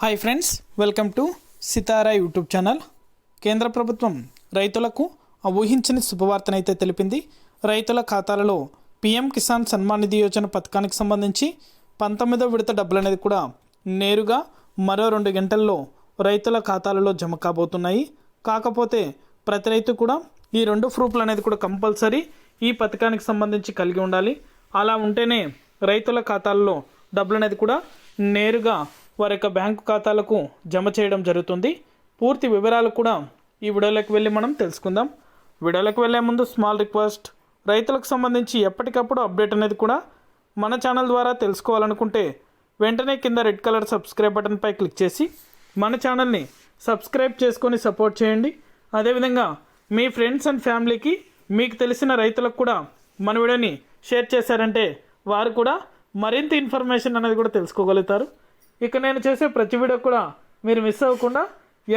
Hi friends welcome to Sitara YouTube channel కేంద్ర ప్రభుత్వం రైతులకు ఊహించని శుభవార్తనైతే తెలిపింది. రైతుల ఖాతాలలో పీఎం కిసాన్ సన్మాన్ నిధి యోజన పథకానికి సంబంధించి పంతొమ్మిదో విడత డబ్బులు అనేది కూడా నేరుగా మరో రెండు గంటల్లో రైతుల ఖాతాలలో జమ కాబోతున్నాయి. కాకపోతే ప్రతి రైతు కూడా ఈ రెండు ప్రూఫ్లు అనేది కూడా కంపల్సరీ ఈ పథకానికి సంబంధించి కలిగి ఉండాలి. అలా ఉంటేనే రైతుల ఖాతాల్లో డబ్బులు అనేది కూడా నేరుగా వారి యొక్క బ్యాంకు ఖాతాలకు జమ చేయడం జరుగుతుంది. పూర్తి వివరాలు కూడా ఈ వీడియోలోకి వెళ్ళి మనం తెలుసుకుందాం. వీడియోలోకి వెళ్ళే ముందు స్మాల్ రిక్వెస్ట్. రైతులకు సంబంధించి ఎప్పటికప్పుడు అప్డేట్ అనేది కూడా మన ఛానల్ ద్వారా తెలుసుకోవాలనుకుంటే వెంటనే కింద రెడ్ కలర్ సబ్స్క్రైబ్ బటన్పై క్లిక్ చేసి మన ఛానల్ని సబ్స్క్రైబ్ చేసుకొని సపోర్ట్ చేయండి. అదేవిధంగా మీ ఫ్రెండ్స్ అండ్ ఫ్యామిలీకి మీకు తెలిసిన రైతులకు కూడా మన వీడియోని షేర్ చేశారంటే వారు కూడా మరింత ఇన్ఫర్మేషన్ అనేది కూడా తెలుసుకోగలుగుతారు. ఇక నేను చేసే ప్రతి వీడియో కూడా మీరు మిస్ అవ్వకుండా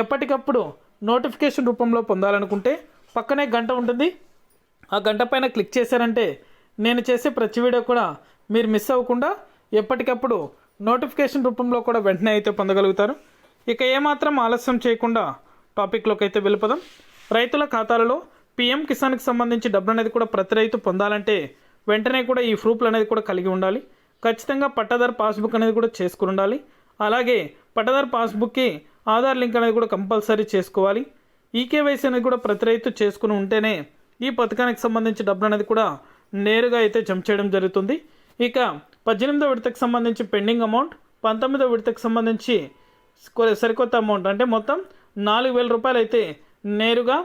ఎప్పటికప్పుడు నోటిఫికేషన్ రూపంలో పొందాలనుకుంటే పక్కనే గంట ఉంటుంది. ఆ గంట పైన క్లిక్ చేశారంటే నేను చేసే ప్రతి వీడియో కూడా మీరు మిస్ అవ్వకుండా ఎప్పటికప్పుడు నోటిఫికేషన్ రూపంలో కూడా వెంటనే అయితే పొందగలుగుతారు. ఇక ఏమాత్రం ఆలస్యం చేయకుండా టాపిక్లోకి అయితే వెళ్ళిపోదాం. రైతుల ఖాతాలలో పీఎం కిసాన్కి సంబంధించి డబ్బులు అనేది కూడా ప్రతి రైతు పొందాలంటే వెంటనే కూడా ఈ ప్రూఫ్లు అనేది కూడా కలిగి ఉండాలి. ఖచ్చితంగా పట్టాదారు పాస్బుక్ అనేది కూడా చేసుకుని ఉండాలి అలాగే పట్టాదారు పాస్బుక్కి ఆధార్ లింక్ అనేది కూడా కంపల్సరీ చేసుకోవాలి. ఈకేవైసీ అనేది కూడా ప్రతి రైతు చేసుకుని ఉంటేనే ఈ పథకానికి సంబంధించి డబ్బులు అనేది కూడా నేరుగా అయితే జమ చేయడం జరుగుతుంది. ఇక పద్దెనిమిదో విడతకు సంబంధించి పెండింగ్ అమౌంట్ పంతొమ్మిదో విడతకు సంబంధించి సరికొత్త అమౌంట్ అంటే మొత్తం నాలుగు వేల రూపాయలు అయితే నేరుగా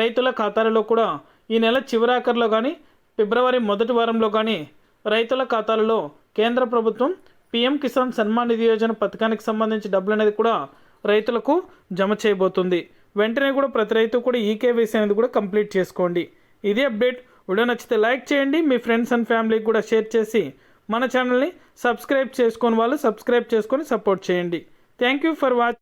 రైతుల ఖాతాలలో కూడా ఈ నెల చివరాఖరులో కానీ ఫిబ్రవరి మొదటి వారంలో కానీ రైతుల ఖాతాలలో కేంద్ర ప్రభుత్వం పీఎం కిసాన్ సన్మాన్ నిధి యోజన పథకానికి సంబంధించి డబ్బులు అనేది కూడా రైతులకు జమ చేయబోతుంది. వెంటనే కూడా ప్రతి రైతు కూడా ఈకేవీసీ అనేది కూడా కంప్లీట్ చేసుకోండి. ఇది అప్డేట్. వీడియో నచ్చితే లైక్ చేయండి. మీ ఫ్రెండ్స్ అండ్ ఫ్యామిలీకి కూడా షేర్ చేసి మన ఛానల్ని సబ్స్క్రైబ్ చేసుకొని వాళ్ళు సబ్స్క్రైబ్ చేసుకొని సపోర్ట్ చేయండి. Thank you for watch